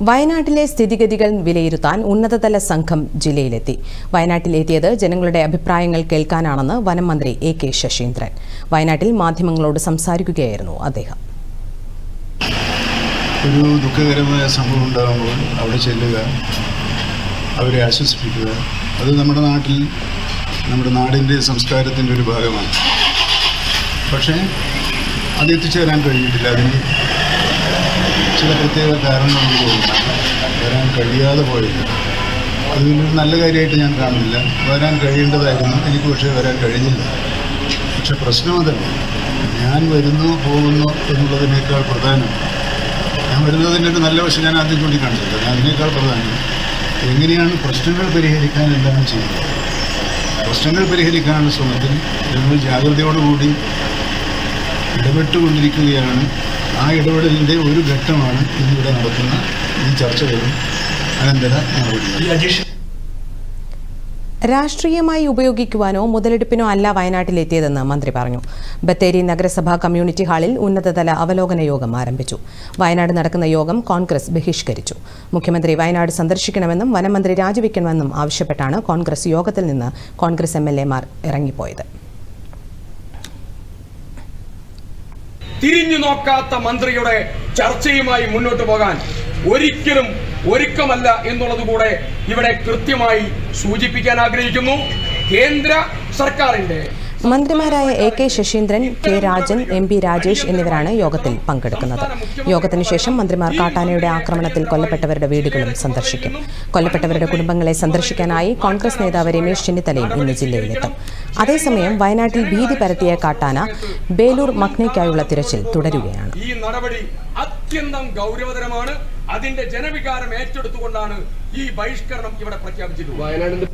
വയനാട്ടിലെ സ്ഥിതിഗതികൾ വിലയിരുത്താൻ ഉന്നതതല സംഘം ജില്ലയിലെത്തി. വയനാട്ടിലെത്തിയത് ജനങ്ങളുടെ അഭിപ്രായങ്ങൾ കേൾക്കാനാണെന്ന് വനം മന്ത്രി എ കെ ശശീന്ദ്രൻ. വയനാട്ടിൽ മാധ്യമങ്ങളോട് സംസാരിക്കുകയായിരുന്നു അദ്ദേഹം. ഒരു ദുഃഖകരമായ സംഭവം ഉണ്ടാകുമ്പോൾ അവിടെ ചെല്ലുക അവരെ ആശ്വസിപ്പിക്കുക അത് നമ്മുടെ നാട്ടിൽ നമ്മുടെ നാടിന്റെ സംസ്കാരത്തിന്റെ ഒരു ഭാഗമാണ്. പക്ഷേ അത് എത്തിച്ചേരാൻ കഴിഞ്ഞിട്ടില്ല. അതിന് ചില പ്രത്യേക കാരണങ്ങളുണ്ട് വരാൻ കഴിയാതെ പോയത് അതിലൊരു നല്ല കാര്യമായിട്ട് ഞാൻ കാണുന്നില്ല. വരാൻ കഴിയേണ്ടതായിരുന്നു. എനിക്ക് പക്ഷേ വരാൻ കഴിഞ്ഞില്ല. പക്ഷെ പ്രശ്നം അതല്ല. ഞാൻ വരുന്നു പോകുന്നു എന്നുള്ളതിനേക്കാൾ പ്രധാനം. ഞാൻ വരുന്നതിന്റെ ഒരു നല്ല വശം ഞാൻ ആദ്യം ചൂണ്ടിക്കാണിച്ചില്ല ഞാൻ അതിനേക്കാൾ പ്രധാനം എങ്ങനെയാണ് പ്രശ്നങ്ങൾ പരിഹരിക്കാൻ എന്താണ് ചെയ്യുന്നത്? പ്രശ്നങ്ങൾ പരിഹരിക്കാനുള്ള ശ്രമത്തിൽ ഞങ്ങൾ ജാഗ്രതയോടുകൂടി ഇടപെട്ടുകൊണ്ടിരിക്കുകയാണ് ആ ഇടപെടലിന്റെ ഒരു ഘട്ടമാണ് ഇന്നിവിടെ നടക്കുന്ന ഈ ചർച്ചകളും അനന്തര നടപടികളും. രാഷ്ട്രീയമായി ഉപയോഗിക്കുവാനോ മുതലെടുപ്പിനോ അല്ല വയനാട്ടിലെത്തിയതെന്ന് മന്ത്രി പറഞ്ഞു. ബത്തേരി നഗരസഭാ കമ്മ്യൂണിറ്റി ഹാളിൽ ഉന്നതതല അവലോകന യോഗം ആരംഭിച്ചു. വയനാട് നടക്കുന്ന യോഗം കോൺഗ്രസ് ബഹിഷ്കരിച്ചു. മുഖ്യമന്ത്രി വയനാട് സന്ദർശിക്കണമെന്നും വനമന്ത്രി രാജിവെക്കണമെന്നും ആവശ്യപ്പെട്ടാണ് കോൺഗ്രസ് യോഗത്തിൽ നിന്ന് കോൺഗ്രസ് എം ഇറങ്ങിപ്പോയത്. തിരിഞ്ഞു നോക്കാത്ത മന്ത്രിയുടെ ചർച്ചയുമായി മുന്നോട്ട് പോകാൻ ഒരിക്കലും ഒരുക്കമല്ല എന്നുള്ളത് കൂടെ ഇവിടെ കൃത്യമായി സൂചിപ്പിക്കാൻ ആഗ്രഹിക്കുന്നു. കേന്ദ്ര സർക്കാരിന്റെ മന്ത്രിമാരായ A K Saseendran K Rajan M P Rajesh എന്നിവരാണ് യോഗത്തിൽ പങ്കെടുക്കുന്നത്. യോഗത്തിന് ശേഷം മന്ത്രിമാർ കാട്ടാനയുടെ ആക്രമണത്തിൽ കൊല്ലപ്പെട്ടവരുടെ വീടുകളും സന്ദർശിക്കും. കൊല്ലപ്പെട്ടവരുടെ കുടുംബങ്ങളെ സന്ദർശിക്കാനായി കോൺഗ്രസ് നേതാവ് രമേശ് ചെന്നിത്തലയും ഇന്ന് ജില്ലയിലെത്തും. അതേസമയം വയനാട്ടിൽ ഭീതി പരത്തിയ കാട്ടാന ബേലൂർ മക്നയ്ക്കായുള്ള തിരച്ചിൽ തുടരുകയാണ്. ഈ നടപടി അത്യന്തം ഗൗരവതരമാണ്. അതിന്റെ ജനവികാരം ഏറ്റെടുത്തുകൊണ്ടാണ് ഈ ബഹിഷ്കരണം ഇവിടെ പ്രഖ്യാപിച്ചിട്ടുള്ളത്. വയനാടിന്റെ